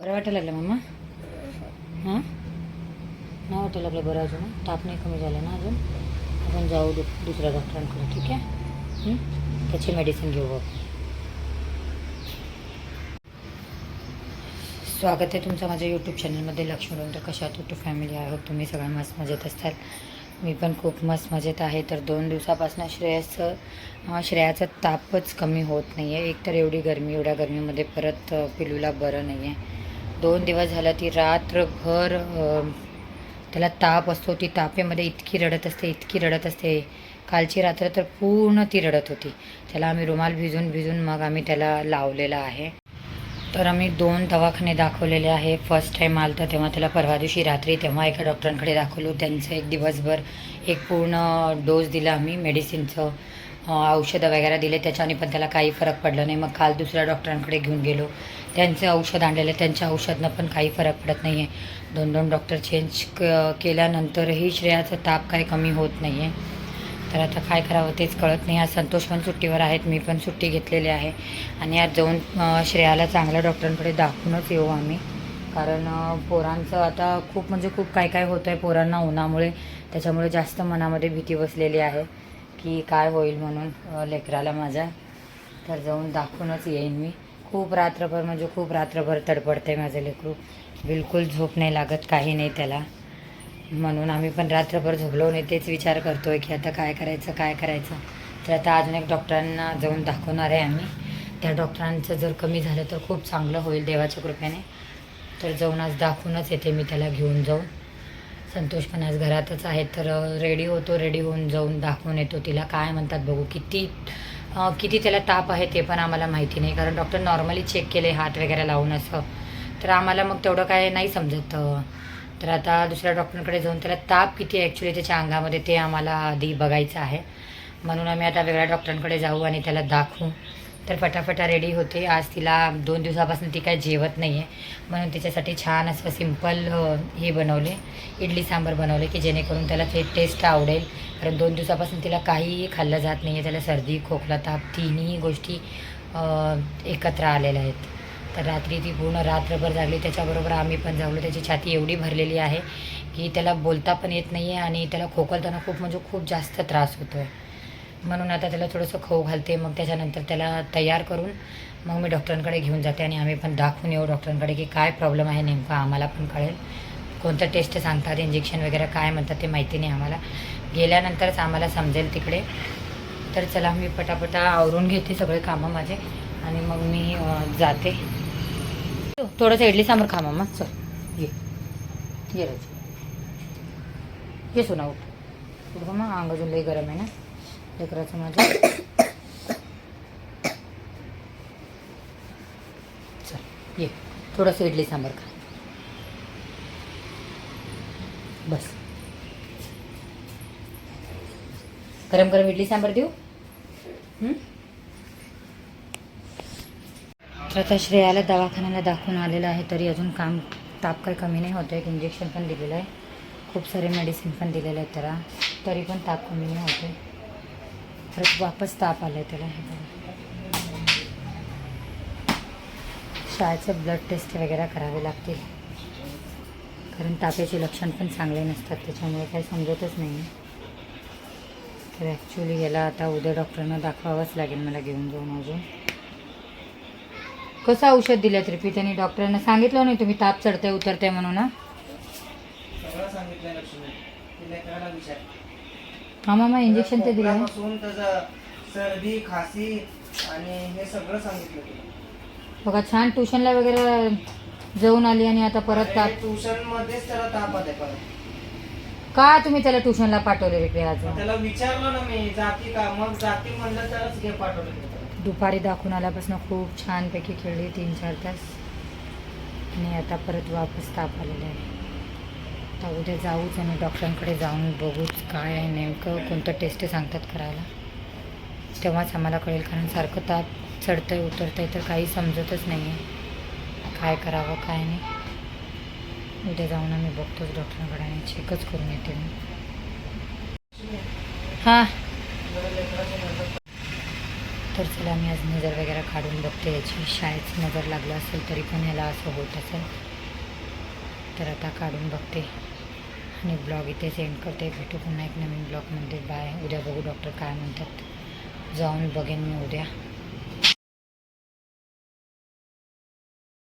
बरं वाटायला लागलं मम्मा हां? नाही वाटायला लागलं बरं अजून. ताप नाही कमी झालं ना अजून. आपण जाऊ दु दुसऱ्या डॉक्टरांकडे ठीक आहे? त्याची मेडिसिन घेऊ बघ. स्वागत आहे तुमचं माझ्या यूट्यूब चॅनलमध्ये लक्ष्मी डोंगर कशा यूट्यूब फॅमिली आहोत? तुम्ही सगळ्या मस्त मजेत असताल? मी पण खूप मस्त मजेत आहे. तर दोन दिवसापासून श्रेयाचं श्रेयाचा तापच कमी होत नाही आहे एक तर एवढी गरमी एवढ्या गरमीमध्ये परत पिलूला बरं नाही आहे दोन दिवस झाला ती रात्रभर त्याला ताप असतो. ती तापेमध्ये इतकी रडत असते इतकी रडत असते. कालची रात्र तर पूर्ण ती रडत होती. त्याला आम्ही रुमाल भिजून भिजून मग आम्ही त्याला लावलेला आहे. तर आम्ही दोन दवाखाने दाखवलेले आहे. फर्स्ट टाईम आलं तर तेव्हा त्याला परवा दिवशी रात्री तेव्हा एका डॉक्टरांकडे दाखवलो. त्यांचं एक दिवसभर एक पूर्ण डोस दिला आम्ही मेडिसिनचं. औषधं वगैरे दिले. त्याच्याने पण त्याला काही फरक पडला नाही. मग काल दुसऱ्या डॉक्टरांकडे घेऊन गेलो. त्यांचे औषध आणलेलं आहे. त्यांच्या औषधनं पण काही फरक पडत नाही आहे दोन दोन डॉक्टर चेंज क केल्यानंतरही श्रेयाचं ताप काही कमी होत नाही आहे तर आता काय करावं तेच कळत नाही. आज संतोष पण सुट्टीवर आहेत. मी पण सुट्टी घेतलेली आहे. आणि आज जाऊन श्रेयाला चांगल्या डॉक्टरांकडे दाखवूनच येऊ आम्ही. कारण पोरांचं आता खूप म्हणजे खूप काय काय होतं आहे पोरांना उन्हामुळे. त्याच्यामुळे जास्त मनामध्ये भीती बसलेली आहे की काय होईल म्हणून लेकराला माझ्या. तर जाऊन दाखवूनच येईन मी. खूप रात्रभर म्हणजे खूप रात्रभर तडपडते माझं लेकरू. बिलकुल झोप नाही लागत काही नाही त्याला. म्हणून आम्ही पण रात्रभर झोपलो नाही तेच विचार करतो आहे की आता काय करायचं काय करायचं. तर आता अजून एक डॉक्टरांना जाऊन दाखवणार आहे आम्ही. त्या डॉक्टरांचं जर कमी झालं तर खूप चांगलं होईल देवाच्या कृपेने. तर जाऊन आज दाखवूनच येते मी त्याला घेऊन जाऊन. संतोष पण आज घरातच आहे तर रेडी होतो रेडी होऊन जाऊन दाखवून येतो तिला. काय म्हणतात बघू किती किती त्याला ताप आहे ते पण आम्हाला माहिती नाही. कारण डॉक्टर नॉर्मली चेक केले हात वगैरे लावून असं. तर आम्हाला मग तेवढं काय नाही समजत. तर आता दुसऱ्या डॉक्टरांकडे जाऊन त्याला ताप किती ॲक्च्युली त्याच्या अंगामध्ये ते आम्हाला आधी बघायचं आहे. म्हणून आम्ही आता वेगळ्या डॉक्टरांकडे जाऊ आणि त्याला दाखवू. तर फटाफटा रेडी होते. आज तिला दोन दिवसापासून ती काय जेवत नाही आहे म्हणून तिच्यासाठी छान असं सिंपल हे बनवले. इडली सांबार बनवले की जेणेकरून त्याला ते टेस्ट आवडेल. कारण दोन दिवसापासून तिला काहीही खाल्लं जात नाही आहे त्याला सर्दी खोकला ताप तिन्ही गोष्टी एकत्र आलेल्या आहेत. तर रात्री ती पूर्ण रात्रभर जागली. त्याच्याबरोबर आम्ही पण जागलो. त्याची छाती एवढी भरलेली आहे की त्याला बोलता पण येत नाही आहे आणि त्याला खोकलताना खूप म्हणजे खूप जास्त त्रास होतो आहे म्हणून आता त्याला थोडंसं खाऊ घालते. मग त्याच्यानंतर त्याला तयार करून मग मी डॉक्टरांकडे घेऊन जाते आणि आम्ही पण दाखवून येऊ डॉक्टरांकडे की काय प्रॉब्लेम आहे नेमका आम्हाला पण कळेल. कोणतं टेस्ट सांगतात इंजेक्शन वगैरे काय म्हणतात ते माहिती नाही आम्हाला. गेल्यानंतरच आम्हाला समजेल तिकडे. तर चला मी पटापटा आवरून घेते सगळे कामं माझे आणि मग मी जाते. थोडंसं इडली सांबर खा मग चल ये. ये राज. ये सुना उठ. उठ मग अंग अजून लई गरम आहे ना. लेकराचं माझं. चल ये. थोडंसं इडली सांबार खा. बस. गरम गरम इडली सांबार देऊ? तर आता श्रेयाला दवाखान्याला दाखवून आलेलं आहे तरी अजून काम ताप काही कमी नाही होतं एक इंजेक्शन पण दिलेलं आहे. खूप सारे मेडिसिन पण दिलेलं आहे त्याला तरी पण ताप कमी नाही होते परत वापस ताप आला आहे त्याला हे बघा. शाळेचे ब्लड टेस्ट वगैरे करावे लागतील. कारण तापेचे लक्षण पण चांगले नसतात त्याच्यामुळे काही समजतच नाही. तर ॲक्च्युली याला आता उद्या डॉक्टरांना दाखवावंच लागेल मला घेऊन जाऊन अजून. कसं औषध दिलं तरी त्यांनी डॉक्टरांना सांगितलं नाही तुम्ही ताप चढते उतरते म्हणून ना हा मामा इंजेक्शन ते दिलं ना? खोकल्यापासून त्याचं सर्दी खासी आणि हे सगळं सांगितलं तिला बघा छान ट्युशनला वगैरे जाऊन आली आणि आता परत ताप ट्युशन मध्येच त्याला ताप आलाय परत. का तुम्ही त्याला ट्युशनला पाठवले रे आज मग त्याला विचारलं ना मी जाती का? मग जाती म्हणलं तरच घे पाठवलं मी त्याला. दुपारी दाखवून आल्यापासून खूप छानपैकी खेळली तीन चार तास. आणि आता परत वापस ताप आलेला आहे. आता उद्या जाऊच आणि डॉक्टरांकडे जाऊन बघूच काय आहे नेमकं कोणतं टेस्ट सांगतात करायला. तेव्हाच आम्हाला कळेल कारण सारखं ताप उतरतं आहे तर काही समजतच नाही आहे काय करावं काय नाही. उद्या जाऊन आम्ही बघतोच डॉक्टरांकडे आणि चेकच करून येते मी. हां. तर चला मी आज नजर वगैरे काढून बघते याची शाळेत नजर लागलं असेल तरी पण याला असं होत असेल. तर आता काढून बघते. आणि ब्लॉग इथे सेंड करते भेटू पुन्हा एक नवीन ब्लॉगमध्ये बाय। उद्या बघू डॉक्टर काय म्हणतात? जाऊन बघेन मी उद्या।